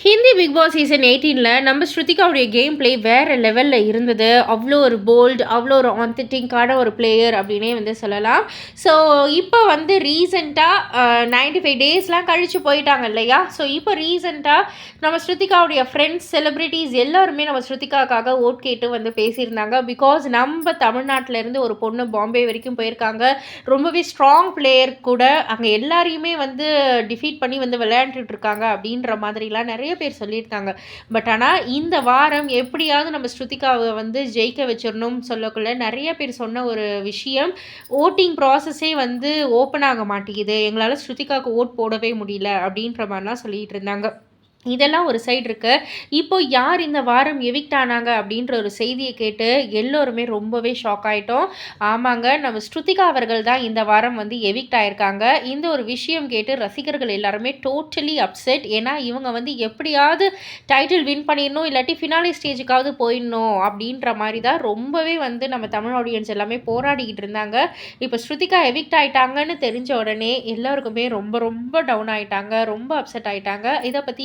Hindi big Boss season எயிட்டீனில் நம்ம ஸ்ருதிகாவுடைய game play வேறு லெவலில் இருந்தது. அவ்வளோ ஒரு போல்டு அவ்வளோ ஒரு ஆந்தட்டிங்கான ஒரு பிளேயர் அப்படின்னே வந்து சொல்லலாம். ஸோ இப்போ வந்து ரீசெண்டாக நைன்டி ஃபைவ் டேஸ்லாம் கழித்து போயிட்டாங்க இல்லையா? ஸோ இப்போ ரீசெண்டாக நம்ம ஸ்ருதிகாவுடைய ஃப்ரெண்ட்ஸ் செலிப்ரிட்டிஸ் எல்லாருமே நம்ம ஸ்ருதிகாக்காக ஓட் கேட்டு வந்து பேசியிருந்தாங்க. பிகாஸ் நம்ம தமிழ்நாட்டிலேருந்து ஒரு பொண்ணு பாம்பே வரைக்கும் போயிருக்காங்க. ரொம்பவே ஸ்ட்ராங் பிளேயர் கூட அங்கே எல்லாரையுமே வந்து டிஃபீட் பண்ணி வந்து விளையாண்டுட்டு இருக்காங்க அப்படின்ற மாதிரிலாம் நிறைய நிறைய பேர் சொல்லியிருக்காங்க. பட் ஆனால் இந்த வாரம் எப்படியாவது நம்ம ஸ்ருதிகாவை வந்து ஜெயிக்க வச்சிடணும்னு சொல்லக்குள்ள நிறைய பேர் சொன்ன ஒரு விஷயம் ஓட்டிங் ப்ராசஸே வந்து ஓப்பன் ஆக மாட்டேங்குது. எங்களால் ஸ்ருதிகாவுக்கு ஓட் போடவே முடியல அப்படின்ற மாதிரிலாம் சொல்லிகிட்டு இருந்தாங்க. இதெல்லாம் ஒரு சைடு இருக்கு. இப்போ யார் இந்த வாரம் எவிக்ட் ஆனாங்க அப்படின்ற ஒரு செய்தியை கேட்டு எல்லோருமே ரொம்பவே ஷாக் ஆகிட்டோம் ஆமாங்க நம்ம ஸ்ருதிகா அவர்கள் தான் இந்த வாரம் வந்து எவிக்ட் ஆயிருக்காங்க. இந்த ஒரு விஷயம் கேட்டு ரசிகர்கள் எல்லாருமே டோட்டலி அப்செட் ஏன்னா இவங்க வந்து எப்படியாவது டைட்டில் வின் பண்ணிடணும் இல்லாட்டி ஃபினாலி ஸ்டேஜுக்காவது போயிடணும் அப்படின்ற மாதிரி தான் ரொம்பவே வந்து நம்ம தமிழ் ஆடியன்ஸ் எல்லாமே போராடிக்கிட்டு இருந்தாங்க. இப்போ ஸ்ருதிகா எவிக்ட் ஆயிட்டாங்கன்னு தெரிஞ்ச உடனே எல்லாருக்குமே ரொம்ப ரொம்ப டவுன் ஆயிட்டாங்க ரொம்ப அப்செட் ஆயிட்டாங்க. இதை பற்றி